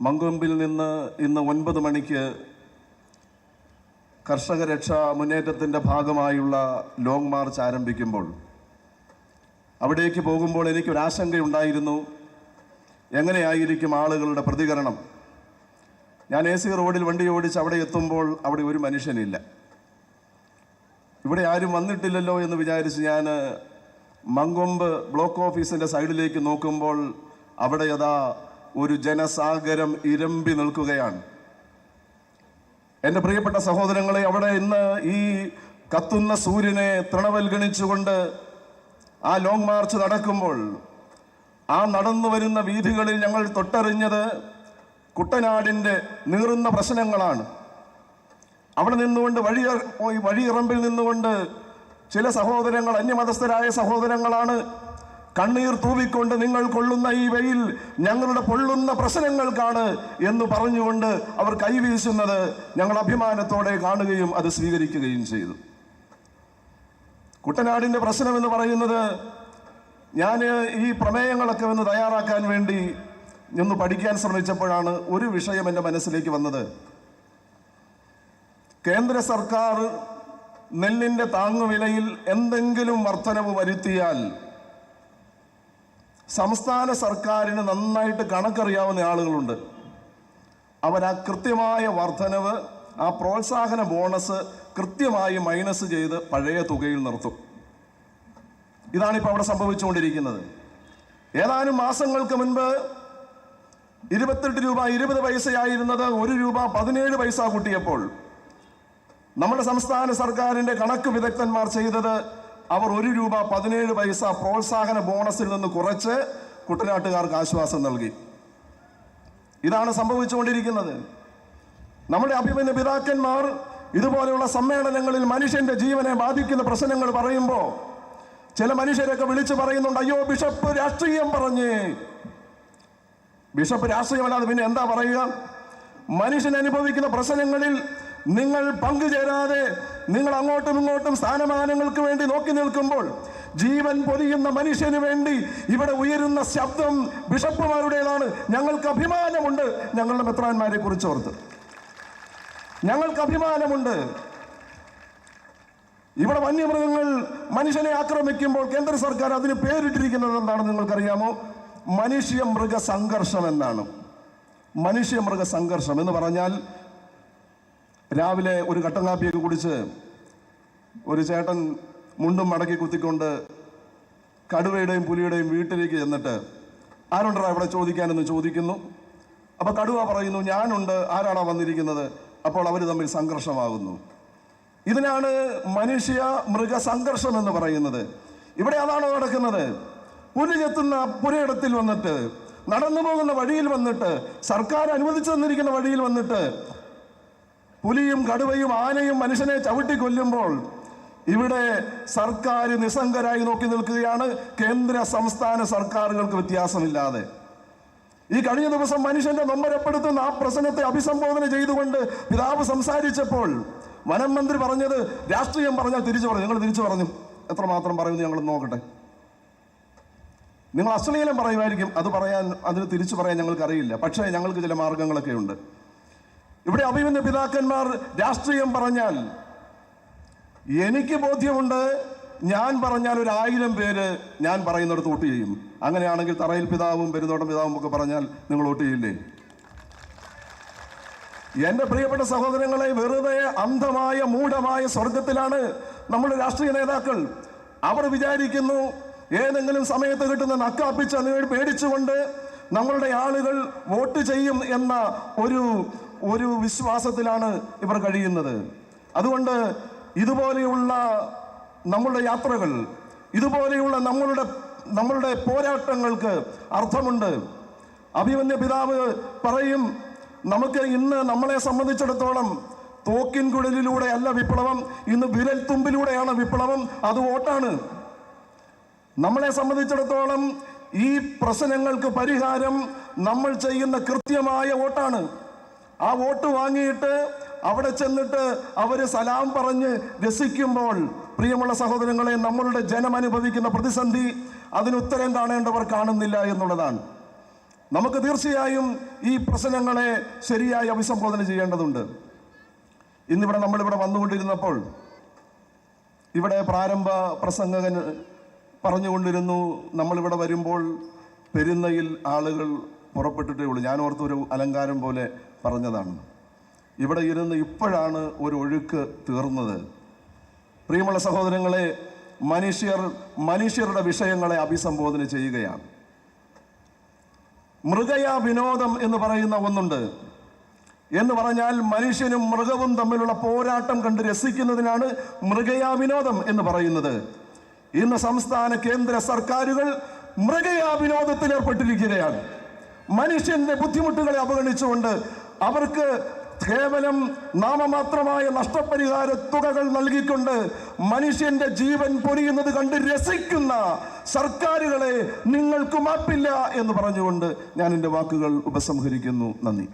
മങ്കൊമ്പിൽ നിന്ന് ഇന്ന് ഒൻപത് മണിക്ക് കർഷക രക്ഷാ മുന്നേറ്റത്തിന്റെ ഭാഗമായുള്ള ലോങ് മാർച്ച് ആരംഭിക്കുമ്പോൾ അവിടേക്ക് പോകുമ്പോൾ എനിക്കൊരാശങ്കയുണ്ടായിരുന്നു. എങ്ങനെയായിരിക്കും ആളുകളുടെ പ്രതികരണം? ഞാൻ എ സി റോഡിൽ വണ്ടി ഓടിച്ച് അവിടെ എത്തുമ്പോൾ അവിടെ ഒരു മനുഷ്യനില്ല. ഇവിടെ ആരും വന്നിട്ടില്ലല്ലോ എന്ന് വിചാരിച്ച് ഞാൻ മങ്കൊമ്പ് ബ്ലോക്ക് ഓഫീസിന്റെ സൈഡിലേക്ക് നോക്കുമ്പോൾ അവിടെ യഥാ ഒരു ജനസാഗരം ഇരമ്പി നിൽക്കുകയാണ്. എന്റെ പ്രിയപ്പെട്ട സഹോദരങ്ങളെ അവിടെ ഇന്ന് ഈ കത്തുന്ന സൂര്യനെ തൃണവൽഗണിച്ചുകൊണ്ട് ആ ലോങ് മാർച്ച് നടക്കുമ്പോൾ ആ നടന്നു വരുന്ന വീഥികളിൽ ഞങ്ങൾ തൊട്ടറിഞ്ഞത് കുട്ടനാടിന്റെ നീറുന്ന പ്രശ്നങ്ങളാണ്. അവിടെ നിന്നുകൊണ്ട് വഴി വഴിയിറമ്പിൽ നിന്നുകൊണ്ട് ചില സഹോദരങ്ങൾ അന്യമതസ്ഥരായ സഹോദരങ്ങളാണ് കണ്ണീർ തൂവിക്കൊണ്ട് നിങ്ങൾ കൊള്ളുന്ന ഈ വെയിൽ ഞങ്ങളുടെ പൊള്ളുന്ന പ്രശ്നങ്ങൾക്കാണ് എന്ന് പറഞ്ഞുകൊണ്ട് അവർ കൈവീശുന്നത് ഞങ്ങൾ അഭിമാനത്തോടെ കാണുകയും അത് സ്വീകരിക്കുകയും ചെയ്തു. കുട്ടനാടിന്റെ പ്രശ്നം എന്ന് പറയുന്നത് ഞാൻ ഈ പ്രമേയങ്ങളൊക്കെ ഒന്ന് തയ്യാറാക്കാൻ വേണ്ടി ഒന്ന് പഠിക്കാൻ ശ്രമിച്ചപ്പോഴാണ് ഒരു വിഷയം എന്റെ മനസ്സിലേക്ക് വന്നത്. കേന്ദ്ര സർക്കാർ നെല്ലിന്റെ താങ്ങുവിലയിൽ എന്തെങ്കിലും വർധനവ് വരുത്തിയാൽ സംസ്ഥാന സർക്കാരിന് നന്നായിട്ട് കണക്കറിയാവുന്ന ആളുകളുണ്ട്. അവർ ആ കൃത്യമായ വർധനവ് ആ പ്രോത്സാഹന ബോണസ് കൃത്യമായി മൈനസ് ചെയ്ത് പഴയ തുകയിൽ നിർത്തും. ഇതാണിപ്പോൾ അവിടെ സംഭവിച്ചുകൊണ്ടിരിക്കുന്നത്. ഏതാനും മാസങ്ങൾക്ക് മുൻപ് ഇരുപത്തെട്ട് രൂപ ഇരുപത് പൈസയായിരുന്നത് ഒരു രൂപ പതിനേഴ് പൈസ കൂട്ടിയപ്പോൾ നമ്മുടെ സംസ്ഥാന സർക്കാരിന്റെ കണക്ക് വിദഗ്ധന്മാർ ചെയ്തത് അവർ ഒരു രൂപ പതിനേഴ് പൈസ പ്രോത്സാഹന ബോണസിൽ നിന്ന് കുറച്ച് കുട്ടനാട്ടുകാർക്ക് ആശ്വാസം നൽകി. ഇതാണ് സംഭവിച്ചുകൊണ്ടിരിക്കുന്നത്. നമ്മുടെ അഭിമന്യ പിതാക്കന്മാർ ഇതുപോലെയുള്ള സമ്മേളനങ്ങളിൽ മനുഷ്യന്റെ ജീവനെ ബാധിക്കുന്ന പ്രശ്നങ്ങൾ പറയുമ്പോൾ ചില മനുഷ്യരൊക്കെ വിളിച്ചു പറയുന്നുണ്ട് അയ്യോ ബിഷപ്പ് രാഷ്ട്രീയം പറഞ്ഞേ. ബിഷപ്പ് രാഷ്ട്രീയമല്ലാതെ പിന്നെ എന്താ പറയുക? മനുഷ്യൻ അനുഭവിക്കുന്ന പ്രശ്നങ്ങളിൽ നിങ്ങൾ പങ്കുചേരാതെ നിങ്ങൾ അങ്ങോട്ടും ഇങ്ങോട്ടും സ്ഥാനമാനങ്ങൾക്ക് വേണ്ടി നോക്കി നിൽക്കുമ്പോൾ ജീവൻ പൊതിയുന്ന മനുഷ്യന് വേണ്ടി ഇവിടെ ഉയരുന്ന ശബ്ദം ബിഷപ്പുമാരുടേതാണ്. ഞങ്ങൾക്ക് അഭിമാനമുണ്ട്. ഞങ്ങളുടെ മെത്രാന്മാരെ കുറിച്ച് ഓർത്ത്. ഞങ്ങൾക്ക് അഭിമാനമുണ്ട്. ഇവിടെ വന്യമൃഗങ്ങൾ മനുഷ്യനെ ആക്രമിക്കുമ്പോൾ കേന്ദ്ര സർക്കാർ അതിന് പേരിട്ടിരിക്കുന്നത് എന്താണെന്ന് നിങ്ങൾക്കറിയാമോ? മനുഷ്യ മൃഗ സംഘർഷം എന്നാണ്. മനുഷ്യ മൃഗ സംഘർഷം എന്ന് പറഞ്ഞാൽ രാവിലെ ഒരു കട്ടൻ കാപ്പിയൊക്കെ കുടിച്ച് ഒരു ചേട്ടൻ മുണ്ടും മടക്കി കുത്തിക്കൊണ്ട് കടുവയുടെയും പുലിയുടെയും വീട്ടിലേക്ക് ചെന്നിട്ട് ആരുണ്ടോ ഇവിടെ ചോദിക്കാനെന്ന് ചോദിക്കുന്നു? അപ്പോൾ കടുവ പറയുന്നു ഞാനുണ്ട് ആരാണോ വന്നിരിക്കുന്നത്? അപ്പോൾ അവർ തമ്മിൽ സംഘർഷമാകുന്നു. ഇതിനാണ് മനുഷ്യ മൃഗ സംഘർഷം എന്ന് പറയുന്നത്. ഇവിടെ അതാണോ നടക്കുന്നത്? പുലി ചെത്തുന്ന പുരയിടത്തിൽ വന്നിട്ട് നടന്നു പോകുന്ന വഴിയിൽ വന്നിട്ട് സർക്കാർ അനുവദിച്ചു തന്നിരിക്കുന്ന വഴിയിൽ വന്നിട്ട് പുലിയും കടുവയും ആനയും മനുഷ്യനെ ചവിട്ടി കൊല്ലുമ്പോൾ ഇവിടെ സർക്കാർ നിസ്സംഗരായി നോക്കി നിൽക്കുകയാണ്. കേന്ദ്ര സംസ്ഥാന സർക്കാരുകൾക്ക് വ്യത്യാസമില്ലാതെ. ഈ കഴിഞ്ഞ ദിവസം മനുഷ്യന്റെ നൊമ്പരപ്പെടുത്തുന്ന ആ പ്രശ്നത്തെ അഭിസംബോധന ചെയ്തുകൊണ്ട് പിതാവ് സംസാരിച്ചപ്പോൾ വനം മന്ത്രി പറഞ്ഞത് രാഷ്ട്രീയം പറഞ്ഞാൽ തിരിച്ചു പറഞ്ഞു. നിങ്ങൾ തിരിച്ചു പറഞ്ഞു. എത്രമാത്രം പറയുന്നു ഞങ്ങൾ നോക്കട്ടെ. നിങ്ങൾ അശ്ലീലം പറയുമായിരിക്കും. അത് പറയാൻ അതിന് തിരിച്ചു പറയാൻ ഞങ്ങൾക്കറിയില്ല. പക്ഷേ ഞങ്ങൾക്ക് ചില മാർഗങ്ങളൊക്കെ ഉണ്ട് ഇവിടെ അഭിമന്യ പിതാക്കന്മാർ രാഷ്ട്രീയം പറഞ്ഞാൽ എനിക്ക് ബോധ്യമുണ്ട് ഞാൻ പറഞ്ഞാൽ ഒരു ആയിരം പേര് ഞാൻ പറയുന്നിടത്ത് വോട്ട് ചെയ്യും. അങ്ങനെയാണെങ്കിൽ തറയിൽ പിതാവും പെരുന്തോട്ടം പിതാവും ഒക്കെ പറഞ്ഞാൽ നിങ്ങൾ വോട്ട് ചെയ്യില്ലേ? എന്റെ പ്രിയപ്പെട്ട സഹോദരങ്ങളെ വെറുതെ അന്ധമായ മൂഢമായ സ്വർഗത്തിലാണ് നമ്മുടെ രാഷ്ട്രീയ നേതാക്കൾ. അവർ വിചാരിക്കുന്നു ഏതെങ്കിലും സമയത്ത് കിട്ടുന്ന നക്കാപ്പിച്ച പേടിച്ചുകൊണ്ട് നമ്മളുടെ ആളുകൾ വോട്ട് ചെയ്യും എന്ന ഒരു ഒരു വിശ്വാസത്തിലാണ് ഇവർ കഴിയുന്നത്. അതുകൊണ്ട് ഇതുപോലെയുള്ള നമ്മളുടെ യാത്രകൾ ഇതുപോലെയുള്ള നമ്മളുടെ നമ്മളുടെ പോരാട്ടങ്ങൾക്ക് അർത്ഥമുണ്ട്. അഭിമന്യ പിതാവ് പറയും നമുക്ക് ഇന്ന് നമ്മളെ സംബന്ധിച്ചിടത്തോളം തോക്കിൻ കുഴലിലൂടെ അല്ല വിപ്ലവം ഇന്ന് വിരൽ തുമ്പിലൂടെയാണ് വിപ്ലവം അത് വോട്ടാണ്. നമ്മളെ സംബന്ധിച്ചിടത്തോളം ഈ പ്രശ്നങ്ങൾക്ക് പരിഹാരം നമ്മൾ ചെയ്യുന്ന കൃത്യമായ വോട്ടാണ്. ആ വോട്ട് വാങ്ങിയിട്ട് അവിടെ ചെന്നിട്ട് അവർ സലാം പറഞ്ഞ് രസിക്കുമ്പോൾ പ്രിയമുള്ള സഹോദരങ്ങളെ നമ്മളുടെ ജനം അനുഭവിക്കുന്ന പ്രതിസന്ധി അതിന് ഉത്തരം കാണേണ്ടവർ കാണുന്നില്ല എന്നുള്ളതാണ്. നമുക്ക് തീർച്ചയായും ഈ പ്രശ്നങ്ങളെ ശരിയായി അഭിസംബോധന ചെയ്യേണ്ടതുണ്ട്. ഇന്നിവിടെ നമ്മളിവിടെ വന്നുകൊണ്ടിരുന്നപ്പോൾ ഇവിടെ പ്രാരംഭ പ്രസംഗകൻ പറഞ്ഞുകൊണ്ടിരുന്നു നമ്മളിവിടെ വരുമ്പോൾ പെരുന്നയിൽ ആളുകൾ പുറപ്പെട്ടിട്ടേ ഉള്ളൂ. ഞാൻ ഓർത്തൊരു അലങ്കാരം പോലെ പറഞ്ഞതാണ്. ഇവിടെ ഇരുന്ന് ഇപ്പോഴാണ് ഒരു ഒഴുക്ക് തീർന്നത്. പ്രിയമുള്ള സഹോദരങ്ങളെ മനുഷ്യർ മനുഷ്യരുടെ വിഷയങ്ങളെ അഭിസംബോധന ചെയ്യുകയാണ്. മൃഗയ വിനോദം എന്ന് പറയുന്ന ഒന്നുണ്ട്. എന്ന് പറഞ്ഞാൽ മനുഷ്യനും മൃഗവും തമ്മിലുള്ള പോരാട്ടം കണ്ട് രസിക്കുന്നതിനാണ് മൃഗയ വിനോദം എന്ന് പറയുന്നത്. ഇന്ന് സംസ്ഥാന കേന്ദ്ര സർക്കാരുകൾ മൃഗയാ വിനോദത്തിൽ ഏർപ്പെട്ടിരിക്കുകയാണ്. മനുഷ്യന്റെ ബുദ്ധിമുട്ടുകളെ അവഗണിച്ചുകൊണ്ട് അവർക്ക് കേവലം നാമമാത്രമായ നഷ്ടപരിഹാര തുകകൾ നൽകിക്കൊണ്ട് മനുഷ്യന്റെ ജീവൻ പൊരിയുന്നത് കണ്ട് രസിക്കുന്ന സർക്കാരുകളെ നിങ്ങൾക്ക് മാപ്പില്ല എന്ന് പറഞ്ഞുകൊണ്ട് ഞാൻ എന്റെ വാക്കുകൾ ഉപസംഹരിക്കുന്നു. നന്ദി.